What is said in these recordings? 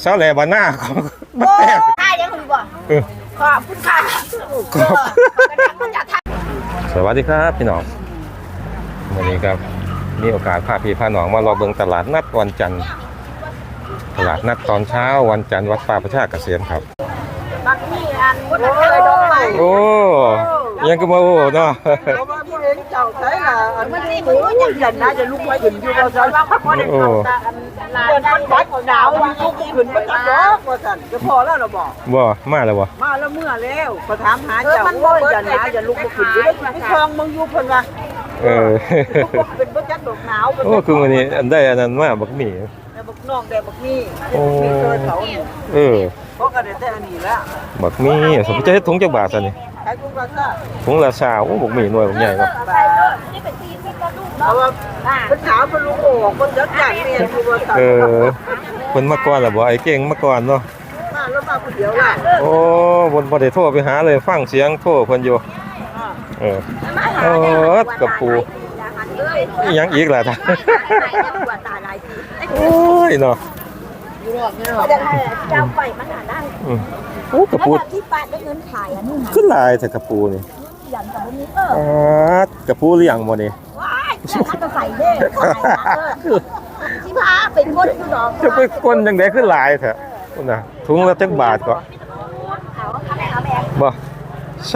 เสาแหล่บานหน้าของบ้านโอ้แตกค่ายังคุณบอกเออ ขอบคุณค่ะขอบกระดังมันจะทสวัสดีครับพี่น้องวันนี้ครับมีโอกาสพาพี่พาน้องมารอเบิงตลาดนัดวันจันทร์ตลาดนัดตอนเช้าวันจันทร์วัดป่าประชาเกษมครับำบางที่อันพุทธเคยดอกไม้โอ้ยังก็มาโอ้เนาะเพราะว่าผู้เองเจ้าใช้ล่ะอันนี้หมูยังยันนะจะลุกไว้ ขึ้นอยู่บ่ซั่นว่าพอได้โอ้ลาเดินได้มันบัดหนาวมันลุกขึ้นบ่จักดอกว่าซั่นจะพอแล้วเหรอบ่บ่มาแล้วบ่มาแล้วเมื่อแล้วก็ถามหาเจ้าโอ้ยยันนะจะลุกบ่ขึ้นอยู่ได้คลองมึงอยู่เพิ่นว่าเออเป็นบ่จักดอกหนาวโอ้คือวันนี้อันได้อันนั้นมาบักหมี่แต่บัก น้องได้บักนี่มีเจอเขาเนี่ยเออเพราะก็ได้แต่อันนี้ละบักหมี่สมมติจะเฮ็ดถุงจักบาทซะนี่ใช้กุ้งปลาซ่าถุงละสาวโอ้บักหมี่หน่วยบักใหญ่เนาะนี่เป็นทีมที่กระดูกเพราะว่าเพิ่นถามเพิ่นลุกออกเพิ่นจักจันแม่นคือบ่ซั่นเออเพิ่นมาก่อนล่ะบ่ไอ้เก่งมาก่อนเนาะมาแล้วมาผู้เดียวล่ะโอ้บนบ่ได้โทรไปหาเลยฟังเสียงโทรเพิ่นอยู่เออเออกระปูอีหยังอีกล่ะท่านตาลายที โอ้ยเนาะจะได้เจ้าไปมันหาได้อืมโอ้กระปูที่ปาดได้เงินขายอันนี้ขึ้นลายแต่กระปูนี่ยันกับพวกนี้เอออากระปูเลี้ยงบ่นี่ว้ายมันจะใส่เด้ที่พาเป็นคนคือดอกจะไปก้นจังได๋ขึ้นลายแท้พุ่นน่ะถุงละจักบาทก็เอาทำไมเอาแบบบ่ส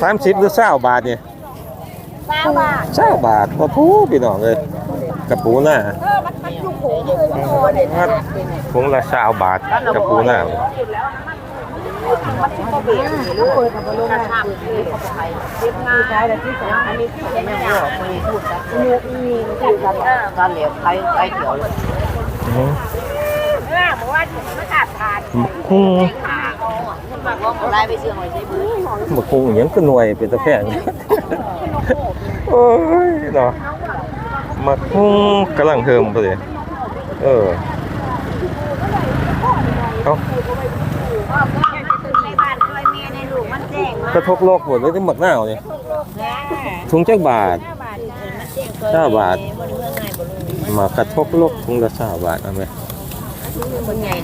สามสิบหรือ20บาทนี่ สาวบาท20บาทบ่ถูกพี่น้องเอ้ยกระปูหน้าเออมันมันอยู่โผล่เลยมันโผล่เลยถุงละ20บาทกระปูหน้ามันที่เขาเบียดลูกเปิดกับลงมาทำเลยเขาไปเรียบง่ายใช่แต่ที่สองอันนี้ที่เห็นเนี่ยมันพูดกันมีมีพูดกันการเหลียวไปไปเขียวเลยอืมเออบอกว่าถึงไม่ขาดขาดคุ้งขาอ๋อขึ้นมาก็ของไล่ไปเชื่อหน่อยใช่ไหมบักคุ้งอิหยังก็หน่วยเป็นตะแพง โอ้ยเนาะมาคุ้งกำลังเทิมไปเลยเออเอากมันแจ้งมากระทบโลกหมดเลยที่หมักหน้าวนี่ถุงจักบาทห้าบาท มากระทบโลกถุงละสาบาทเอาไหม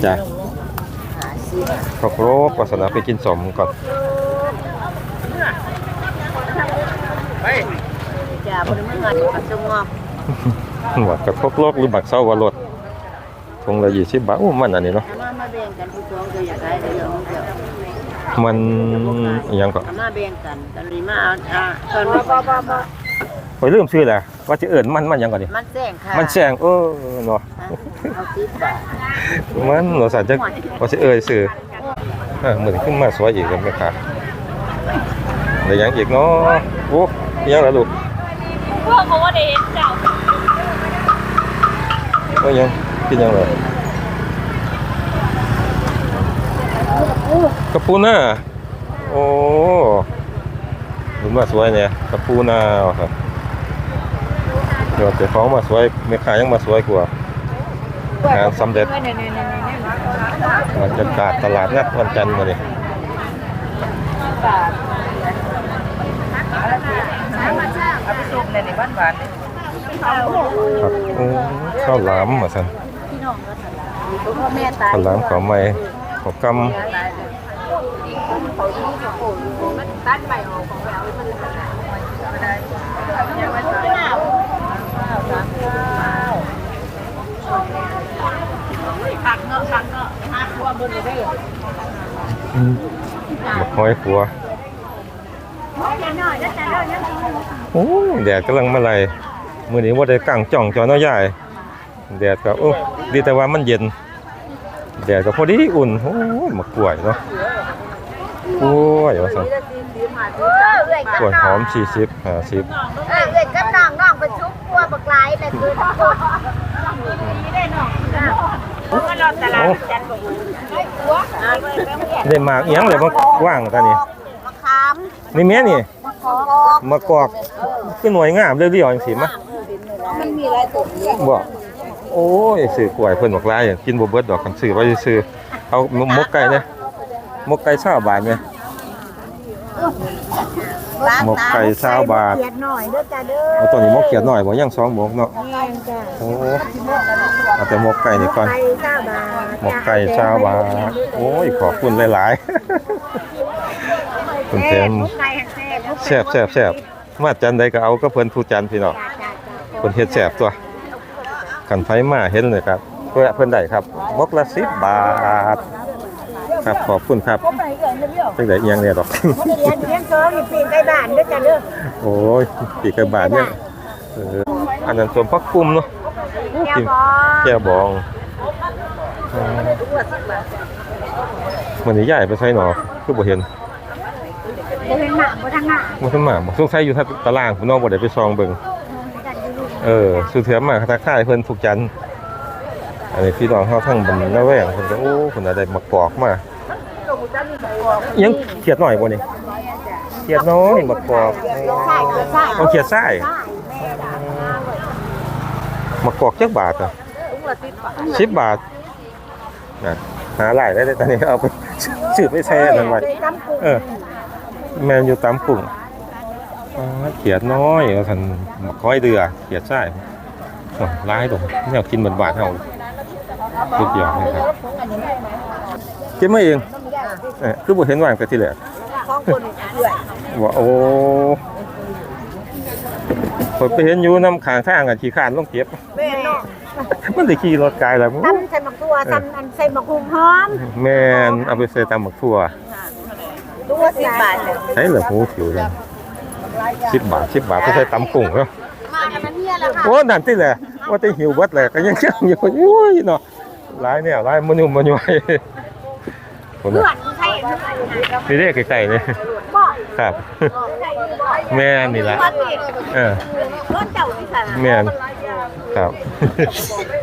จ้ะขอบโลกวาสนาไปกินสมก่อน จ้า บริเวณเงินกับจงอกหมดกระทบโลกหรือบักเศร้าวารถถุงละยี่สิบบาทโอ้มันอันนี้เนาะมามาแบ่งกันผู้ชมก็อยากได้เดี๋ยวเดี๋ยวมันอิหยังก็มาแบ่งกันตอนนี้มาเอาอ่าเพิ่นมาบ่บ่บ่โอ้ยลืมชื่อแหละว่าจะเอิ้นมันมันหยังก่อนดิมันแจ้งค่ะมันแซงเออเนาะเอาสิบบาทมันเราสารจะว่าจะเอ่ยสื่อเออเหมือนขึ้นมาสวยอีกแล้วไหมครับเดี๋ยวยังอีกเนาะโอ้ยังละลูก พวกเขาว่าได้เห็นเจ้าโอ้ยังกินยังเลยกระปูน้าโอ้ดูมาสวยเนี่ยกระปูน้าว่ะครับเดี๋ยวเจ้าของมาสวยแม่ค้ายังมาสวยกว่า งานสำเร็จบรรยากาศตลาดนัดวันจันทร์มาดิ เอาไปซุปในในบ้านบ้านครับโอ้ข้าวหลามมาสันพ่อแม่ตายข้าวหลามข้าวไหม้ข้าวกมันตัดใบออกของเรามันผักเนาะผักเนาะหาครัวบนเลยได้ำบักห้อยขัวน้อยๆแล้วแต่เรายัง โอ้แดดกำลังมาไล่มื้อนี้บ่ได้กางจ่องจอน้อยใหญ่แดดก็โอ้ดีแต่ว่ามันเย็น แดดก็พอดีอุ่นโอ้ยมะกล้วยเนาะกล้วยว่าซั่นเออเอ้ยกล้วยหอม40 50เอ้ยเอ้ยกับน้องน้องไปชุบครัวบักหลายเลยคือทั้งได้น้องมันอตลาดจันทร์บ่ได้ครัวได้หมากเอิหยังเลยมาวางตานี่มะขาม นี่แม่นี่มะกอกมะกอกคือหน่วยงามเรียวๆจังซี่มะมันมีหลายตัวนี้บ่โอ้ยซื้อกล้วยเพิ่นบอกหลายอะกินบ่เบิดดอกคันซื้อไว้ซื้อเอาหมกไก่เด้หมกไก่20บาทแม่เอหมกไก่ชาวบาทเขียดหน่อยเด้อจ้าเด้อเอาตัวนี้หมกเขียดหน่อยบ่ยังสองหมกเนาะแม่นจ้ะโอ้เอาแต่หมกไก่นี่ก่อนไก่ชาวบาทหมกไก่ชาวบาทโอ้ยขอบคุณหลายๆ คุณเต็มหมกไก่แซ่บแซ่บแซ่บแซ่บมาจันใดก็เอาก็เพิ่นผู้จันพี่น้องจ้าจ้าเพิ่นเฮ็ดแซ่บตัวกันไฟมาเห็นเลยครับเพื่อเพิ่นได้ครับมกละ10บาทครับขอบคุณครับจังได๋อีหยังเนี่ยดอกเรียนเรียนเกินนี่ปีนไก่บ้านเด้อจ้าเด้อโอ้ยปีกไก่บาทเนี่ยเอออันนั้นส่วนพักกุมเนาะแก้วบอแก้วบองอ่ามันนี่ใหญ่ไปใช่หนอคือบ่เห็น บ่เห็นหน้าบ่ทางหน้าบ่ทันมาบ่สงสัยอยู่ทางตารางพุ่นเน้องบ่ได้ไปซองเบิ่งเออสุเทือมาทักทายเพิ่นทุกจันทร์อันนี้พี่น้องเฮาทั้งบนละแวงเพิ่นก็โอ้เพิ่นน่ะได้มากอกมาอิหยังเขียดหน่อยบ่นี่เขียดน้อยมากอกใช่เกิดใช่เอาเขียดซ้ายมากอกจักบาทอะ10บาทนะหาหลายได้เลยตอนนี้เอาไปซื้อไปแช่นั่นไว้กำกุ้งเออ แมนอยู่ตามปุ่งอ๋อเขียดน้อยเอาสันหมักค้อยเดือเขียดใช่โอ้ยร้ายตรงแนวกินเหมือนบาทเฮาสุดยอดเลยครับเก็บมาเองเออคือบ่เห็นว่างแต่ที่แรกของคนเอื่อยว่าโอ้ผมไปเห็นอยู่น้ำขางทางอะขี่ขานลงเก็บแม่เนาะมันได้ขี่รถไกลแล้วตำใส่หมักตัวตำอันใส่หมักหุ่มหอมแม่นเอาไปใส่ตำหมักทั่ว ตัวสิบบาทเลยใช้เหลือหูผิวเลยสิบบาทสิบบาทไปใส่ตำกุ้งเนาะมากันมันเนี่ยแหละค่ะโอ้นั่นที่แหละว่าจะหิวเบัดแหละก็ยังยังอยู่โอ้ยเนาะหลายเนี่ยหลายมันยุ่มมันย่อยคนเพื่อน่ะนใช่เพื่อนนี่เรียกไก่ๆเลยบอกครับแม่นี่ละเออรถเจ้าที่สั่นแม่นครับ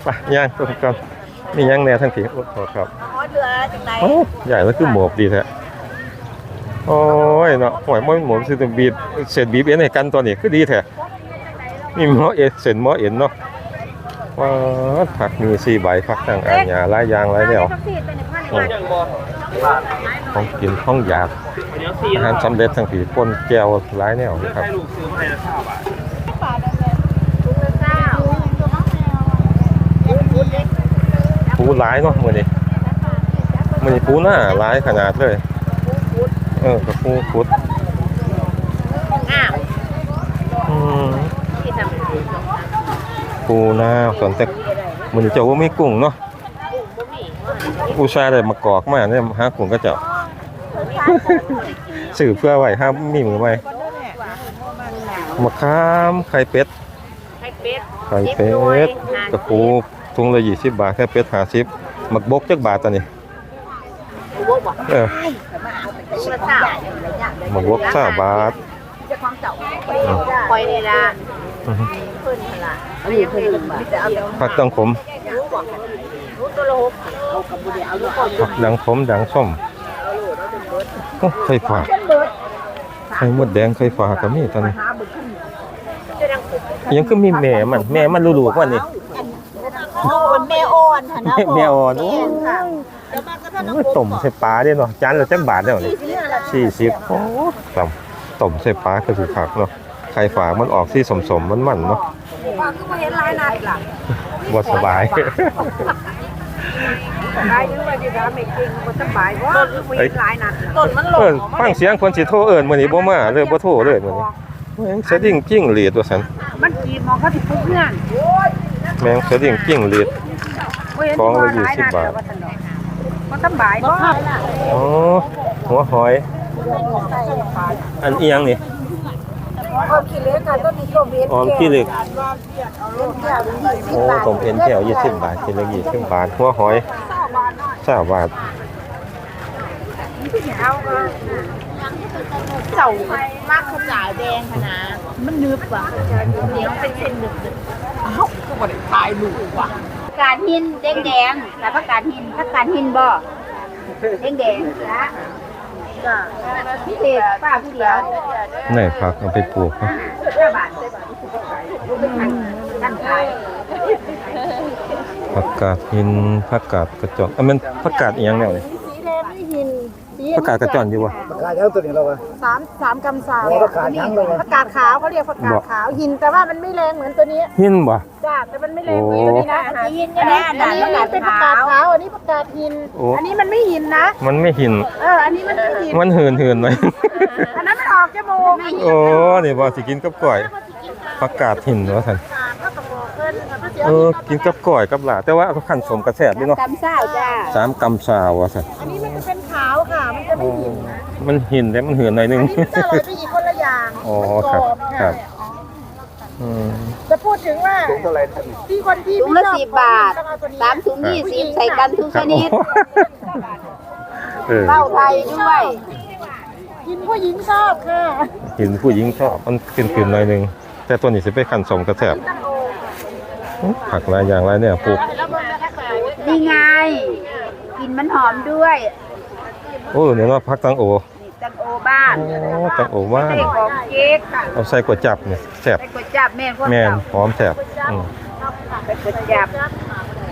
ไปย่างตัวก่อนนี่ย่างแนวทั้งทีโอ้โหครับขอเรือจังไรโอ้ใหญ่แล้วคือหมวกดีแท้ โอ้ยเนาะหอยม้อยหมวกสิตัวบีบเศษบีบเอ็นให้กันตัวนี้คือดีแท้นี่หมอเอ็นเศษหมอเอ็นเนาะว้าผักมีสี่ใบผักต่างอันยาหลายยางหลายแนวโอ้ของกินของอยากอาหารสำเร็จทั้งผีป่นแก้วหลายแนวนะครับปูหลายเนาะมือนี้มือนี้ปูหน้าหลายขนาดเลย เออกับปูขุดอ้าวอืมที่ทำปูหน้าสวนแต่มื้อนี้เจ้าว่ามีกุ้งเนาะอุตส่าห์ได้มากอกมาเนี่ยหากุ้งก็เจ้าสื่อเพื่อไว้ห้ามมีมือไว้มะขามไข่เป็ดไข่เป็ดไข่เป็ดกระปูถุงละยี่สิบบาทไข่เป็ดห้าสิบหมักบกจักบาทตอนนี้เออ ลูกละสาวหมักบกสามบาทคอยนี่ละอือฮึเพิ่นละอันนี้เพิ่นมีแต่เอาผักดังขมรู้บอกรู้ตัวละหกเอากับบุเดียวเอาลูกก่อนผักดังขมดังส้มโอ้ไข่ฝาไข่มดแดงไข่ฝาก็มีตอนนี้ยังคือมีแม่มัน แม่มันลูกๆมันนี่โอ้มันแม่อ่อนค่ะนะแม่แม่อ่อนโอ้ค่ะเดี๋ยวมาก็ท่านโอ้ยต้มใส่ปลาเด้เนาะจานละจักบาทแล้วนี่ สี่สิบโอ้ต่ำต่มใส่ปลาก็คือผักเนาะไข่ฝามันออกที่สมสมมันมันๆเนาะว่าคือมาเห็นลายนัดล่ะบ่สบายลายยังว่าจะทำไม่จริงบ่สบายว่าคือมาเห็นลายนัดต้นมันหลเอิ้งนฟังเสียงคนสิโทรเอิ้นมื้อนี้บ่มาเลยบ่โทรเลยมื้อนี้แม่งสะดิ่งจิ้งหรีดว่าซั่นมันกีมองเขาที่ปุ๊บเงื่อนแม่งสะดิ่งจิ้งหรีดของละ20บาทมันสบายบ่อ๋อหัวหอย อันอีหยังนี่เอาขี้เล็กค่ะต้นนี้ก็เวียนออมขี้เหล็กแก้วยี่สิบโอ้บาทผมเอ็นแก้ว20บาทกิโล20บาทหัวหอย20บาทเอาเสามากขนาดแดงขนาดมันนึบว่ะเหนียวเป็นเส้นนึบๆเอ้าก็บ่ได้ตายลูกว่ะกาดหินแดงแดงๆแล้วก็กาดหินถ้ากาดหินบ่แดงแดงๆละ พิเศษป้าผู้เดียวไหนผักเอาไปปลูกเนาะห้าบาทตั้งขายผักกาดหินผักกาดกระจอกอันมันผักกาดอีหยังแนวนี่สีแดงนี่หินสี ประกาศกระจอนอยู่บ่ขายยังตัวนี้เราวะสามสามกำสาวอ๋อประกาศยังเราวะประกาศขาวเขาเรียกประกาศขาวหินแต่ว่ามันไม่แรงเหมือนตัวนี้หินบ่ จ้าแต่มันไม่แรงเหมือนตัวนี้นะที่ยินก็ได้อัอันนนี้นี้อันนี้เป็นประกาศขาวอันนี้ประกาศหิน โอ้ อันนี้มันไม่หินนะมันไม่หิน เอออันนี้มันไม่หินมันเหินเหินหน่อย อันนั้นมันออกจมูกโอ้นี่บ่สิกินกับก้อยประกาศหินว่าซั่นก็ตะโกนเพิ่นก็เสียเออกินกับก้อยกับหลาแต่ว่าเอาขั้นสมกระแสบนี่เนาะกำเศร้าจ้าสามกำซาวว่าซั่นอันนี้ ไม่หินนะมันหินแต่มันเหินหน่อยนึง อันนี้มันจะอร่อยไปอีกคนละอย่างอ๋อมันกครับรอบครัค่ะบอืมจะพูดถึงว่าเท่าไหรท่านที่คนที่ถุงละสิบบาทสามถุงยี่สิบใส่กันทุกคชรับนิดเออเหล้าไทยด้วย กินผู้หญิงชอบค่ะหินผู้หญิงชอบมันขึ้นๆหน่อยนึง แต่ตัวนี้สิไปขั้นสมกระแสบอื้อผักหลายอย่างหลายเนี่ยปลูกนี่ไง กลินมันหอมด้วยโอ้เนี่ยเนาะผักตังโอนี่ตังโอบ้านโอ้ตังโอว่านใส่ของเก๊กเอาใส่ก๋วยจับเนี่ยแซ่บใส่ก๋วยจับแม่นพวกแม่นเราหอมแซ่บอืมใส่ก๋วยจับ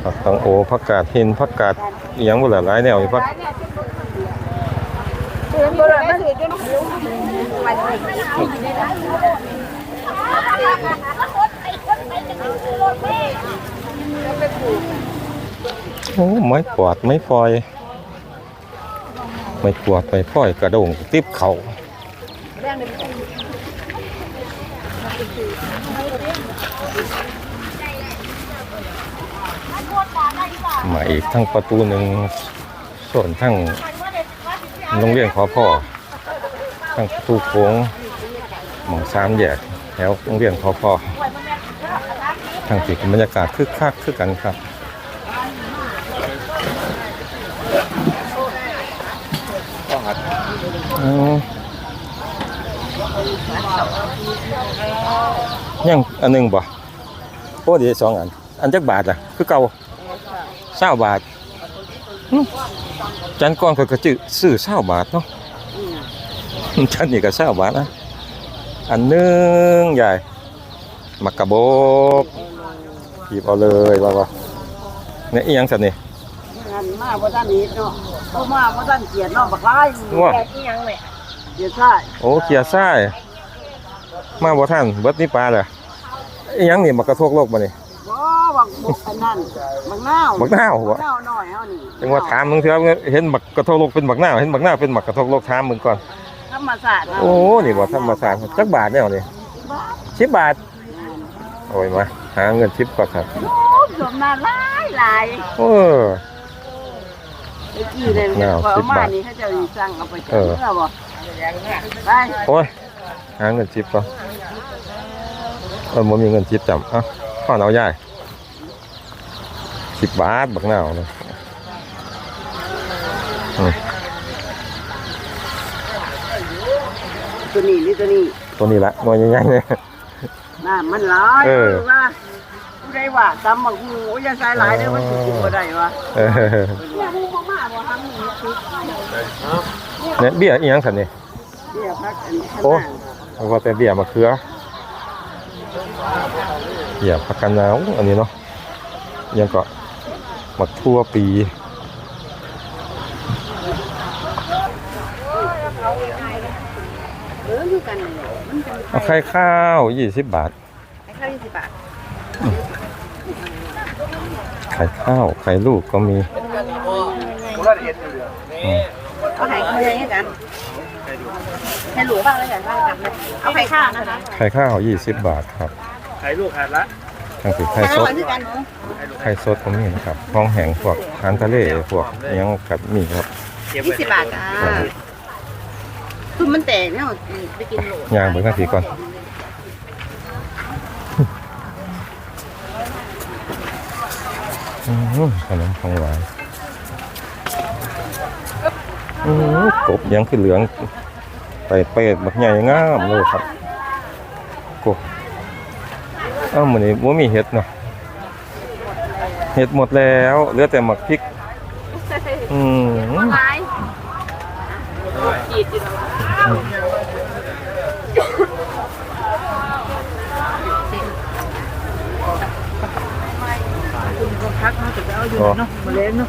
ผักตังโอผักกาดหินผักกาดอีหยังบ่หลายหลายแนวอยู่ผัก โอ้ไม้กวาดไม้ฟอยไม้กวาดไม้ฟอยกระโดงติบเขามาอีกทั้งประตูหนึ่งส่วนทั้งโรงเรียนขอพ่อ ทั้งประตูโค้งหมองสามแยกแถวโรงเรียนขอพ่อทั้งสี่บรรยากาศคึกคักคึกกันครับ อืม ยังอันหนึงบ่โอ้เดี๋ยวสองอัน อันจักบาทอะ คือเก่าเศร้าบาทจันก่อนเขาก็จื้อซื้อเศร้าบาทเนาะจันนี่ก็เศร้าบาทนะอันหนึงใหญ่มักกะโบกหยิบเอาเลยว่าว่าเนี่ยอีหยังสันนี่งานมาบ่ทันนี้เนาะ บ่มาบ่ทันเกียรติเนาะบักหลายว่าแต่ที่ยังเนี่ยเกียรติใช่โอ้เกียร์ซ้ายมาบ่ทันเบิดนี่ปลาเลยอีหยังนี่มักกระทกโลกบ่นี่บ่บักบุกอันนั้นบักนาวบักนาวบ่บักนาวน้อยเฮานี่จังว่าถามมึงเถอะเห็นบักกระทกโลกเป็นบักหน้าวเห็นบักหน้าวเป็นบักกระทกโลกถามมึงก่อน ธรรมศาสตร์เนาะโอ้นี่บ่ธรรมศาสตร์จักบาทแนวนี่10บาท โอ้ยมาหาเงิน10ก่อนครับโอ้สมนาหลายหลายโอ้ ไอ้กี้เลยนาวพอสิเอาบมาบาทนี่เขาเจะสั่งเอาไปเออเมื่อบ่ไปโอ้ยหาเงิน10ก่อนเออบ่มีเงิน10จำเอ้าพ่อเอายาย10บาทบักหน้าวนี่อืมตัวนี้หรือตัวนี้ตัวนี้ละหน่วยใหญ่ๆเนี่ยน้ามันหลายเออ ว่า ผู้ใดว่าตำบักหูโอ้ยอย่าใส่หลายเด้อมันสิกินบ่ได้วะเออเนี่ยเบี้ยอีหยังสันนี่เดี๋ยวพักอันนี้ข้างโอ้หน้าเอาว่าแต่เบี้ยมะเขือเบี้ยผักกาดนาวอันนี้เนาะอิหยังก็มะทั่วปีเอออยู่กันเลยมันเป็นเอาไข่ข้าว 20 บาทไอ้ข้าวยี่สิบบาท ไข่ข้าว ไข่ลูกก็มีอืมเอาไข่ข้าวยังไงกันให้หลูบ้างเลยกันบ้างกันเลยเอาไข่ข้าวนะคะไข่ข้าว20บาทครับขายลูกขาดละทั้งสิไข่ไข่สข้าวดคือกันหนูไข่สดก็มีนะครับห้องแห้งพวกอาหารทะเลพวกอิหยังกับมีครับ ยี่สิบบาทจ้าคือมันแตกเนี่ยไปกินโหลย่างเบิ่งกันทีก่อน อืม ขนมของหวานอืมกบยังคือเหลืองไปเป็ดบักใหญ่งามเลยครับกบเอ้ามื้อนี้บ่มีเห็ดเนาะเห็ดหมดแล้วเหลือแต่หมักพริก อืม ไม้ขีดอยู่พัก เนาะจะไปเอาอยู่เนาะมาเล่นเนาะ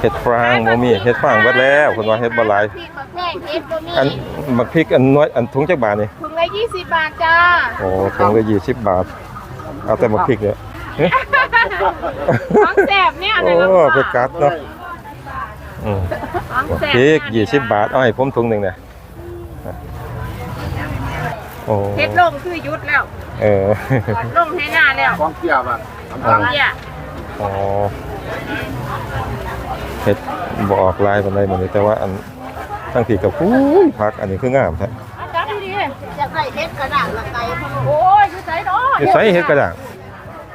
เห็ดฟางบ่มีเห็ดฟางเบิดแล้วเพิ่นว่าเห็ดบ่หลายพริกมะแขกเฮ็ดบ่มีอันบักพริกอันน้อยอันถุงจักบาทนี่ถุงละ20 บาทจ้าโอ้ถุงละ20 บาท เอาแต่บักพริกเนี่ยเอ๊ะของแสบเนี่ยโอ้นะเพิ่นกัดเนาะอืมของบักแสบพริก20 บาทเอาให้ผมถุงหนึงเนี่ยโอ้เฮ็ดลงคือยุดแล้ว เออลงให้หน้าแล้วของเกี่ยวอะของเหี้ยอ๋อ เห็ดบ่ออกลายปานใดมื้อนี้แต่ว่าอันทั้งที่กับอุ้ยผักอันนี้คืองามแท้จับดีๆอยากได้เฮ็ดกระดาษละไก่โอ้ยคือไสเนาะอยู่ไสเฮ็ดกระด่าง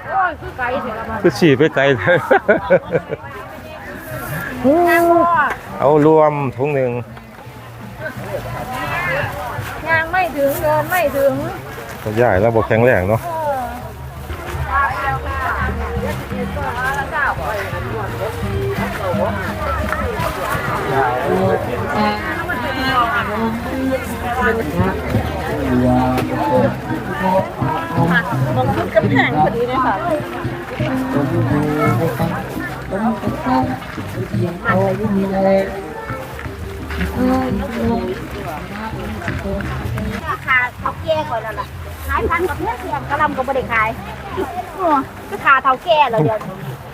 โอ้ยคือไก่เถอะละมันคือฉี่ไปไกลเลยนางบ่เอารวมถุงหนึงยางไม่ถึงเดินไม่ถึงก็ใหญ่แล้วบ่แข็งแรงเนาะ ราคาเท่าแก่ก่อนแล้วล่ะขายพันกับเพื่อนเสียงกะลำก็บ่ได้ขายโอ้ก็ขาเท่าแก่แล้วเดี๋ยว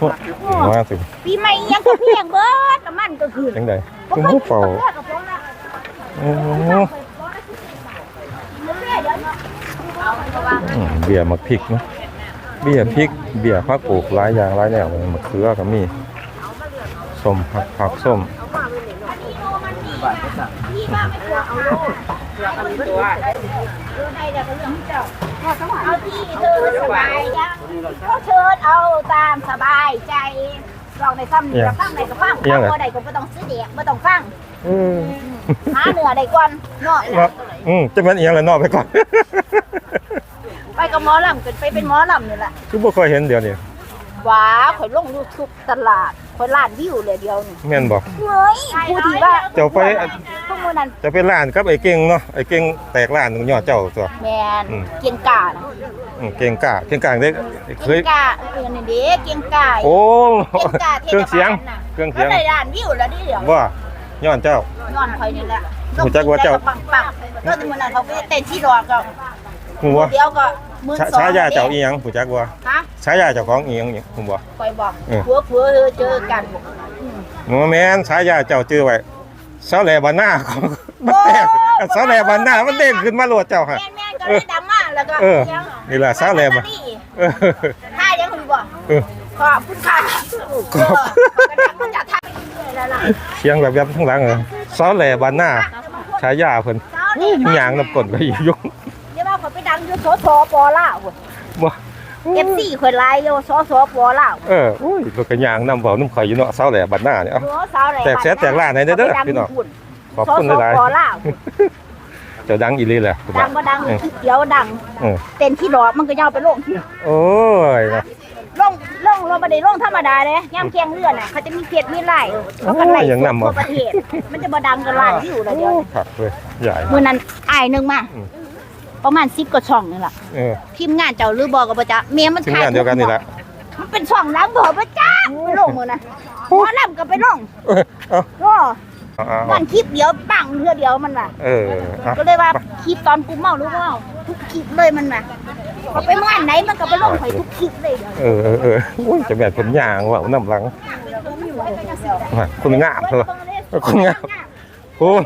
นี้ว่าสิปีใหม่ยังก็เพียงเบิดน้ำมันก็ขึ้นจังได๋บ่คือเคยหูเป่าเลือกกับผมนะโอ้เรื่อยๆเดี๋ยวนี้อืมเบียร์มักพริกเนาะเบียร์พริก เบียร์ผักปลูกหลายอย่างหลายแนวเลยมะเขือก็มีส้มผักผักส้มพี่ว่าไม่กลัวเอาลูกดูในเดี๋ยวก็เรื่องที่เจ้า เอาที่เธอสบายยังก็เชิญเอาตามสบายใจลองในซ้ำนี่ก็ฟังในก็ฟังฟังบ่ได้ก็บ่ต้องซื้อเด็กบ่ต้องฟังอืมหาเนื้อได้ก่อนเนาะเนาะอืมจะแม่นอีหยังล่ะเนอกไปก่อน ไปกับหมอลำเป็นไปเป็นหมอลำนี่แหละคือบ่ค่อยเห็นเดี๋ยวนี้ ว้าข่อยลงยูทูบตลาดข่อยล้านวิวเลยเดียวนี่แม่นบ่เฮ้ยผู้ที่ว่าเจ้าไปพวกมื้อนั้นจะเป็นร้านกับไอ้เก่งเนาะไอ้เก่งแตกร้านยอดเจ้าตัว แมนอืม เกียงกาดอืมเก่งกล้าเก่งกล้าเด็กเคเกียยงกาเออนี่เด้เกียงกาโอ้เกียงกาเทเครื่องศเสียงบาลน่ะเครื่องก็เสียงได้ล้านวิวแล้วดิเดี๋ยวว่าย้อนเจ้า ย้อนข่อยนี่แหละรู้จักว่าเจ้า ปังปังๆแล้วแต่มื้อนั้นเขาไปเต้นที่รอก็ฮู้บ่เดี๋ยวก็ หมื่นฉาสองฉายาเจ้าอีหยังฮู้จักบ่ฮะฉายาเจ้าของอีหยังนี่ฮู้บ่ข่อยบอกเออ ผัวผัวเจอกันบ่แม่นฉายาเจ้าชื่อไว้สาวแหลบานหน้าของมันแตกสาวแหลบานหน้ามันเด้งขึ้นมาโลดเจ้าฮะ แม่นแม่นก็เลยดังมากแล้วก็เออสียงนี่ล่ะสาวแหลบลออะตเตอรี่เออถ้ายังคุณบอกเออ ขอบคุณค่ะขอบกระดังมันจะทักแล้วล่ะเสียงแบบแบบทั้งหลังเออสาวแหลบานหน้าฉายาเพิ่นเช้านี่ยางน้ำก้นก็อียุงเดี๋ยวว่าคนไปดั งอยู่สสปลาวบ่เอฟซีคนไล่อยู่สสปลาวเอออุ้ยรถก็ยางน้ำเว้าน้ำข่อยอยู่เนาะสาวแหลบานหน้าเนี่ยเอ้าหัวสาวไหนแตกแสนแตกล้านให้เด้อเด้อพี่น้องขอบคุณสสหลายปลาวๆเจ้าดังอีหลีแหละคุณดังบ่ดังเดี๋ยวดังเออเต้นที่รอมันก็ย่อไปลงที่โอ้ยนะลงลงลงบ่ได้ลงธรรมดาเด้ย่ำเคียงเรือน่ะเขาจะมีเพจมีไล่เขาก็ไล่โอ้ยอย่างนั้นทั่บ่วประเทศมันจะบ่ดังกันล้านวิวแล้วเดี๋ยวนี้ผักเลยใหญ่มื้อนั้นอ้ายหนึงมาอืม ประมาณ10กว่าช่องนี่ล่ะเออทีมงานเจ้าหรือบอกกับบ่จ๊ะเมียมันทีมถ่ายงานเดียวกันนี่แหละ มันเป็นช่องล้างบ่บ่จ๊ะไปลงมื้อนะหมอลำก็ไปลงเออเอาก็เอาเอาวันคลิปเดียวปังเทื่อเดียวมันว่ะเออเอาก็เลยว่าคลิปตอนกูเมาหรือเมาทุกคลิปเลยมันว่ะพอไปเมื่อไหนมันก็ไปลงให้ทุกคลิปเลยเดี๋ยวเออเออเออโอ้ยจะแบบคนยางว่ะน้ำหลังมาคนงามเถอะคนงามโอ้ย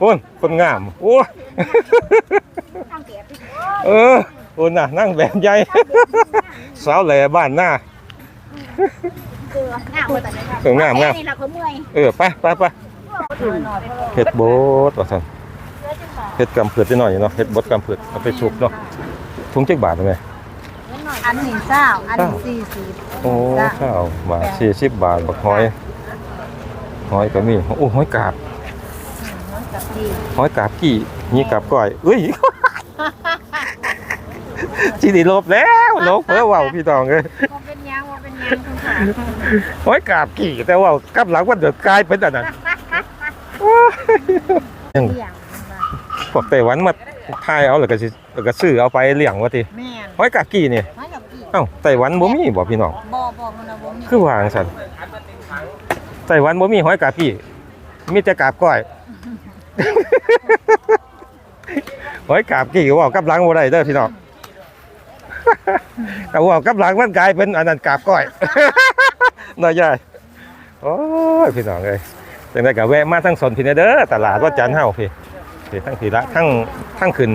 โอ้ยคนงามโอ้ย เออโอ้ยน่ะนั่งแบบใหญ่ สาวแหล่บ้านหน้าเออหน้าหัวแต่ไหนครับเอองามงามนี่ล่ะเขาเมื่อยเออไปไปไปเฮ็ดโบดว่าซั่นเฮ็ดกำเผือดนิดหน่อยเนาะเฮ็ดบดกำเผือดเอาไปชุบเนาะถุงจักบาทได้ไหมอันนี้เศร้าอันนี้สี่สิบโอ้ข้าวบาทสี่สิบบาทบักหอยหอยก็มีโอ้หอยกาบหอยกาบกี่นี่กาบก้อยเอ้ย จีดีลบแล้วลบเพ้อเว้าพี่ตองเลยบ่เป็นหยังบ่เป็นหยังคุณค่ะหอยกาบกี่แต่ว่ากลับหลังว่าเดือดกลายเป็นอันนั้นโอ้ยยังพวกไต้หวันมาพายเอาแล้วก็สิแล้วก็ซื้อเอาไปเลี้ยงว่าติแม่นหอยกาบกี่นี่มากับพี่เอ้าไต้หวันบ่มีบ่พี่น้อง บ่บ่มันน่ะบ่มีคือวาจังซั่นไต้หวันบ่มีหอยกาบพี่ มีแต่กาบก้อย หอยกาบกี่ก็เว่ากับหลังบ่ได้เด้อพี่น้อง แต่ว่ากับหลังมันกลายเป็นอันนั้นกาบก้อยน้อยใหญ่โอ้ยพี่น้องเอ้ยจังได๋ก็แวะมาทั้งสนพี่เด้อตลาดวัดจันทร์เฮาพี่พี่ทั้งพี่ละทั้งทั้งขึ้น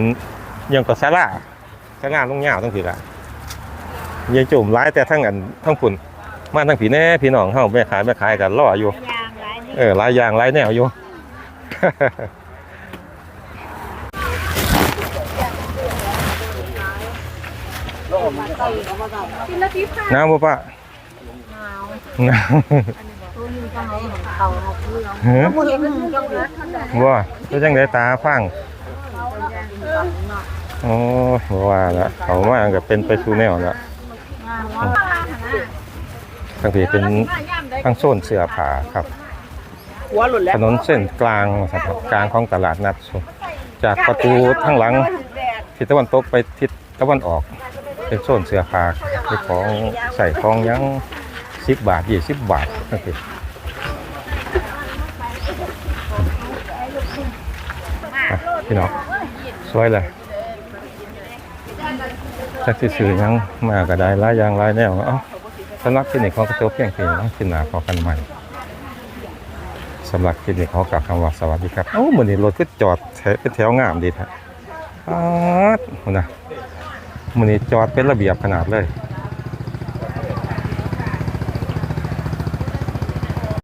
ยังก็ศาลาศาลาลงยาวทั้งพี่ละยังจุ่มหลายแต่ทั้งอันทั้งฝุ่นมาทั้งพี่แน่พี่น้องเฮาแม่ขายแม่ขายกันรออยู่ยางหลายนี่เออหลายอย่างหลายแนวอยู่ หนาวบ่ปะหนาวเฮ้ยว่าแล้วจังไดตาฟังโอ้บ่ว่าละเขามาก็เป็นไปสู่แนวละทางที่เป็นทางโซนเสื้อผ้าครับหัวหลุดแล้วถนนเส้นกลางนะครับกลางของตลาดนัดสุจากประตูข้างหลังทิศตะวันตกไปทิศตะวันออก เป็นโซนเสื้อผ้าเป็นของใส่ของยังสิบบาทยี่สิบบาทนั่นคืออะพี่น้องสวยเลยจักที่สื่อยังมาก็ได้ลายยางลายแนวเอ้าสำหรับที่นี่ของกระจกเพียงเพียงนะที่หนาพอกันใหม่สำหรับคลินี้ขอกลับคำว่าสวัสดีครับเอ้ามือนี้รถก็จอดแถวเป็นแถวงามดีแท้อานะ มันนี้จอดเป็นระเบียบขนาดเลย